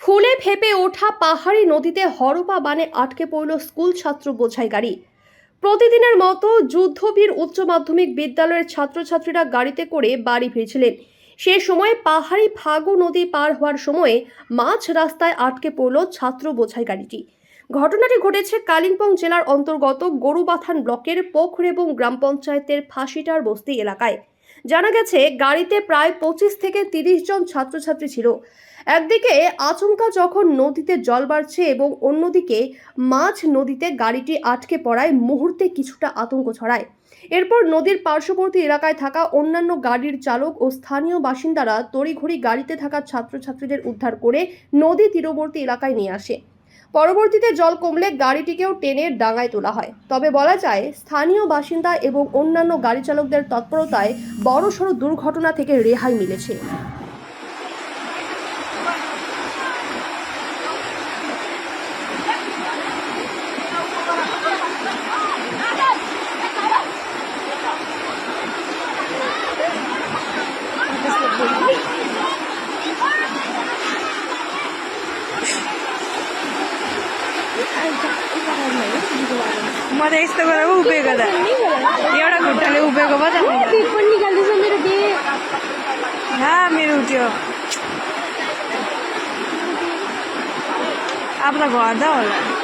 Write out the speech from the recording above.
ফুলে ফেপে ওঠা পাহাড়ি নদীতে হরপা বানে আটকে পড়ল স্কুল ছাত্র বোঝাই গাড়ি। প্রতিদিনের মতো যুদ্ধবীর উচ্চ মাধ্যমিক বিদ্যালয়ের ছাত্রছাত্রীরা গাড়িতে করে বাড়ি ফিরছিলেন। সে সময় পাহাড়ি ফাগু নদী পার হওয়ার সময়ে মাঝ রাস্তায় আটকে পড়ল ছাত্র বোঝাই গাড়িটি। ঘটনাটি ঘটেছে কালিম্পং জেলার অন্তর্গত গরুবাথান ব্লকের পোখরেবং গ্রাম পঞ্চায়েতের ফাঁসিটার বস্তি এলাকায়। জানা গেছে, গাড়িতে প্রায় পঁচিশ থেকে তিরিশ জন ছাত্রছাত্রী ছিল। একদিকে আচমকা যখন নদীতে জল বাড়ছে এবং অন্যদিকে মাঝ নদীতে গাড়িটি আটকে পড়ায় মুহূর্তে কিছুটা আতঙ্ক ছড়ায়। এরপর নদীর পার্শ্ববর্তী এলাকায় থাকা অন্যান্য গাড়ির চালক ও স্থানীয় বাসিন্দারা তড়িঘড়ি গাড়িতে থাকা ছাত্রছাত্রীদের উদ্ধার করে নদী তীরবর্তী এলাকায় নিয়ে আসে। পরবর্তীতে জল কমলে গাড়িটিকেও টেনে ডাঙায় তোলা হয়। তবে বলা যায়, স্থানীয় বাসিন্দা এবং অন্যান্য গাড়ি চালকদের তৎপরতায় বড়সড় দুর্ঘটনা থেকে রেহাই মিলেছে। म त यस्तो गरेर उभिएको त एउटा खुट्टाले उभिएको पो मेरो उठ्यो आफ्नो घर त होला।